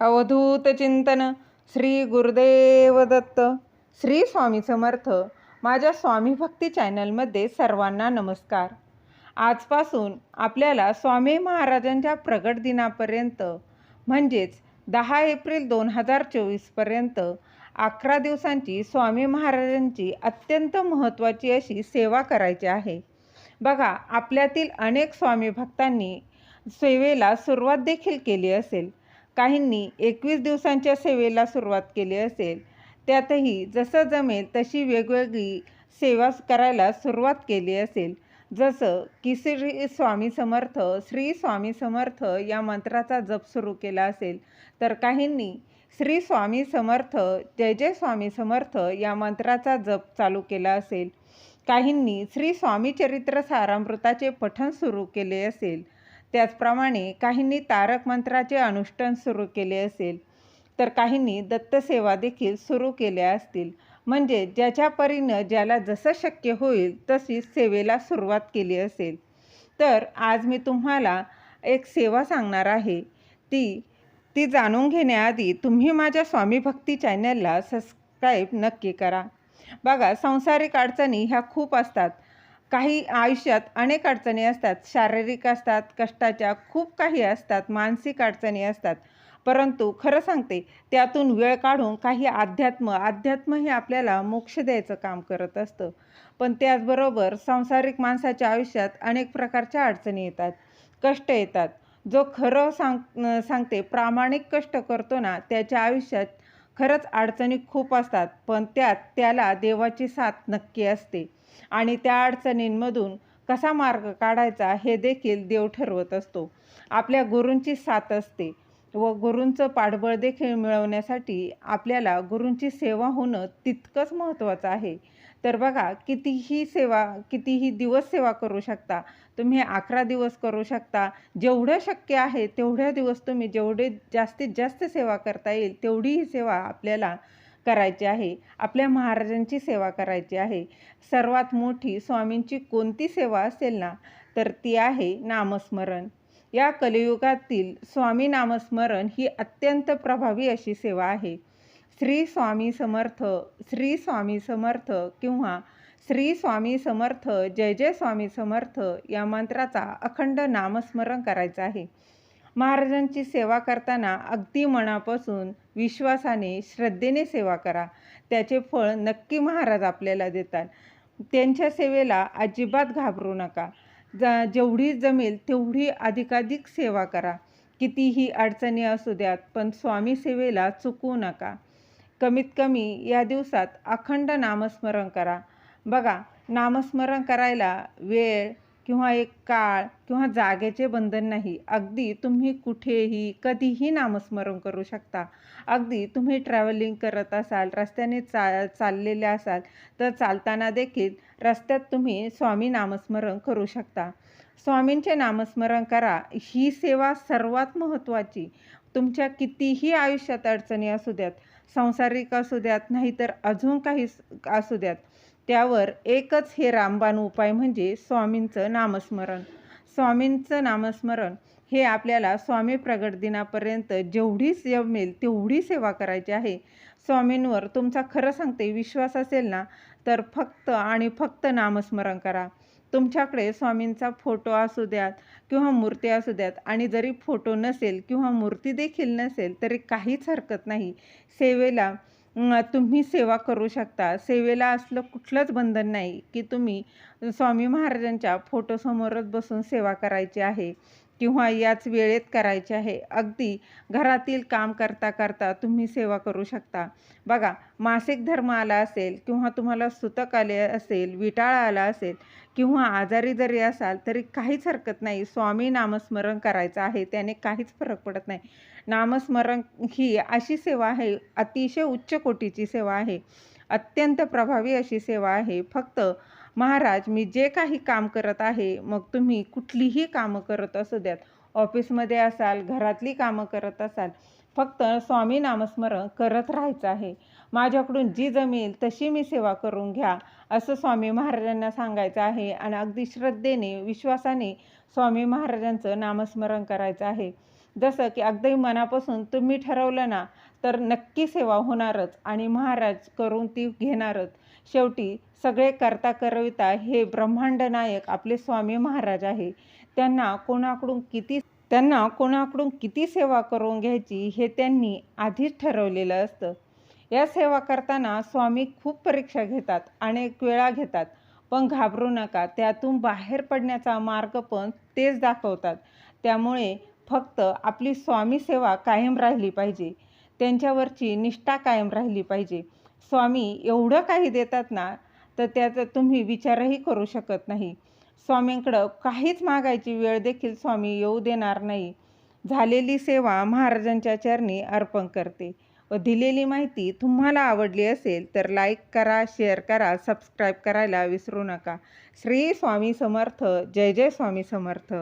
अवधूत चिंतन श्री गुरुदेव दत्त. श्री स्वामी समर्थ. माझ्या स्वामी भक्ती चॅनलमध्ये सर्वांना नमस्कार. आजपासून आपल्याला स्वामी महाराजांच्या प्रगट दिनापर्यंत म्हणजेच दहा एप्रिल दोन हजार चोवीसपर्यंत अकरा दिवसांची स्वामी महाराजांची अत्यंत महत्त्वाची अशी सेवा करायची आहे. बघा आपल्यातील अनेक स्वामी भक्तांनी सेवेला सुरुवात देखील केली असेल. काहींनी एकवीस दिवसांच्या सेवेला सुरुवात केली असेल त्यातही जसं जमेल तशी वेगवेगळी सेवा करायला सुरुवात केली असेल. जसं की श्री स्वामी समर्थ श्री स्वामी समर्थ या मंत्राचा जप सुरू केला असेल तर काहींनी श्री स्वामी समर्थ जय जय स्वामी समर्थ या मंत्राचा जप चालू केला असेल. काहींनी श्री स्वामी चरित्र सारामृताचे पठण सुरू केले असेल त्याचप्रमाणे काहींनी तारक मंत्राचे अनुष्ठान सुरू केले असेल तर काहींनी दत्तसेवा देखील सुरू केल्या असतील. म्हणजे ज्याच्या परीनं ज्याला जसं शक्य होईल तशी सेवेला सुरुवात केली असेल. तर आज मी तुम्हाला एक सेवा सांगणार आहे. ती ती जाणून घेण्याआधी तुम्ही माझ्या स्वामी भक्ती चॅनलला सबस्क्राईब नक्की करा. बघा संसारिक अडचणी ह्या खूप असतात. काही आयुष्यात अनेक अडचणी असतात. शारीरिक असतात कष्टाच्या खूप काही असतात मानसिक अडचणी असतात. परंतु खरं सांगते त्यातून वेळ काढून काही अध्यात्म अध्यात्म हे आपल्याला मोक्ष द्यायचं काम करत असतं. पण त्याचबरोबर सांसारिक माणसाच्या आयुष्यात अनेक प्रकारच्या अडचणी येतात. कष्ट येतात. जो खरं सांग सांगते प्रामाणिक कष्ट करतो ना त्याच्या आयुष्यात खरंच अडचणी खूप असतात पण त्यात त्याला देवाची साथ नक्की असते. आणि त्या अडचणींमधून कसा मार्ग काढायचा हे देखील देव ठरवत असतो. आपल्या गुरूंची साथ असते. व गुरूंचं पाठबळ देखील मिळवण्यासाठी आपल्याला गुरूंची सेवा होणं तितकंच महत्त्वाचं आहे. तर बघा कितीही सेवा कितीही दिवस सेवा करू शकता तुम्ही अकरा दिवस करू शकता जेवढं शक्य आहे तेवढ्या दिवस तुम्ही जेवढे जास्तीत जास्त सेवा करता येईल तेवढी ही सेवा आपल्याला करायची आहे. आपल्या महाराजांची सेवा करायची आहे. सर्वात मोठी स्वामींची कोणती सेवा असेल ना तर ती आहे नामस्मरण. या कलियुगातील स्वामी नामस्मरण ही अत्यंत प्रभावी अशी सेवा आहे. श्री स्वामी समर्थ श्री स्वामी समर्थ किंवा श्री स्वामी समर्थ जय जय स्वामी समर्थ या मंत्राचा अखंड नामस्मरण करायचं आहे. महाराजांची सेवा करताना अगदी मनापासून विश्वासाने श्रद्धेने सेवा करा. त्याचे फळ नक्की महाराज आपल्याला देतात. त्यांच्या सेवेला अजिबात घाबरू नका. ज जेवढी जमेल तेवढी अधिकाधिक सेवा करा. कितीही अडचणी असू द्यात पण स्वामी सेवेला चुकवू नका. कमीत कमी या दिवसात अखंड नामस्मरण करा. बघा नामस्मरण करायला वेळ किंवा एक काळ किंवा जागेचे बंधन नाही. अगदी तुम्ही कुठेही कधीही नामस्मरण करू शकता. अगदी तुम्ही ट्रॅव्हलिंग करत असाल रस्त्याने चा चाललेले असाल तर चालताना देखील रस्त्यात तुम्ही स्वामी नामस्मरण करू शकता. स्वामींचे नामस्मरण करा. ही सेवा सर्वात महत्त्वाची. तुमच्या कितीही आयुष्यात अडचणी असू द्यात सांसारिक असू द्यात नाहीतर अजून काही असू द्यात. त्यावर एकच हे रामबाण उपाय म्हणजे स्वामींचं नामस्मरण. स्वामींचं नामस्मरण हे आपल्याला स्वामी प्रगट दिनापर्यंत जेवढी जमेल तेवढी सेवा करायची आहे. स्वामींवर तुमचा खरं सांगते विश्वास असेल ना तर फक्त आणि फक्त नामस्मरण करा. तुमच्याकडे स्वामींचा फोटो असू द्यात किंवा मूर्ती असू द्यात आणि जरी फोटो नसेल किंवा मूर्ती देखील नसेल तरी काहीच हरकत नाही. सेवेला तुम्ही सेवा करू शकता. सेवेला असलं कुठलंच बंधन नाही की तुम्ही स्वामी महाराजांच्या फोटोसमोरच बसून सेवा करायची आहे. किंवा याच वेळेत करायचे आहे. अगदी घरातील काम करता करता तुम्ही सेवा करू शकता. बघा मासिक धर्म आला असेल किंवा तुम्हाला सुतक आले असेल विटाळा आला असेल किंवा आजारी जरी असाल तरी काहीच हरकत नाही. स्वामी नामस्मरण करायचं आहे त्याने काहीच फरक पडत नाही. नामस्मरण ही अशी सेवा आहे अतिशय उच्च कोटीची सेवा आहे. अत्यंत प्रभावी अशी सेवा आहे. फक्त महाराज मी जे काही काम करत आहे मग तुम्ही कुठलीही कामं करत असू द्यात. ऑफिसमध्ये असाल घरातली कामं करत असाल फक्त स्वामी नामस्मरण करत राहायचं आहे. माझ्याकडून जी जमेल तशी मी सेवा करून घ्या असं स्वामी महाराजांना सांगायचं आहे आणि अगदी श्रद्धेने विश्वासाने स्वामी महाराजांचं नामस्मरण करायचं आहे. जसं की अगदी मनापासून तुम्ही ठरवलं ना तर नक्की सेवा होणारच आणि महाराज करून ती घेणारच. शेवटी सगळे करता करविता हे ब्रह्मांड नायक आपले स्वामी महाराज आहे. त्यांना कोणाकडून किती त्यांना कोणाकडून किती सेवा करून घ्यायची हे त्यांनी आधीच ठरवलेलं असतं. या सेवा करताना स्वामी खूप परीक्षा घेतात अनेक वेळा घेतात. पण घाबरू नका त्यातून बाहेर पडण्याचा मार्ग पण तेच दाखवतात. त्यामुळे फक्त आपली स्वामी सेवा कायम राहिली पाहिजे. त्यांच्यावरची निष्ठा कायम राहिली पाहिजे. स्वामी एवढं काही देतात ना तर त्याचा तुम्ही विचारही करू शकत नाही. स्वामींकडं काहीच मागायची वेळ देखील स्वामी येऊ देणार नाही. झालेली सेवा महाराजांच्या चरणी अर्पण करते. व दिलेली माहिती तुम्हाला आवडली असेल तर लाईक करा शेअर करा सबस्क्राईब करायला विसरू नका. श्री स्वामी समर्थ जय जय स्वामी समर्थ.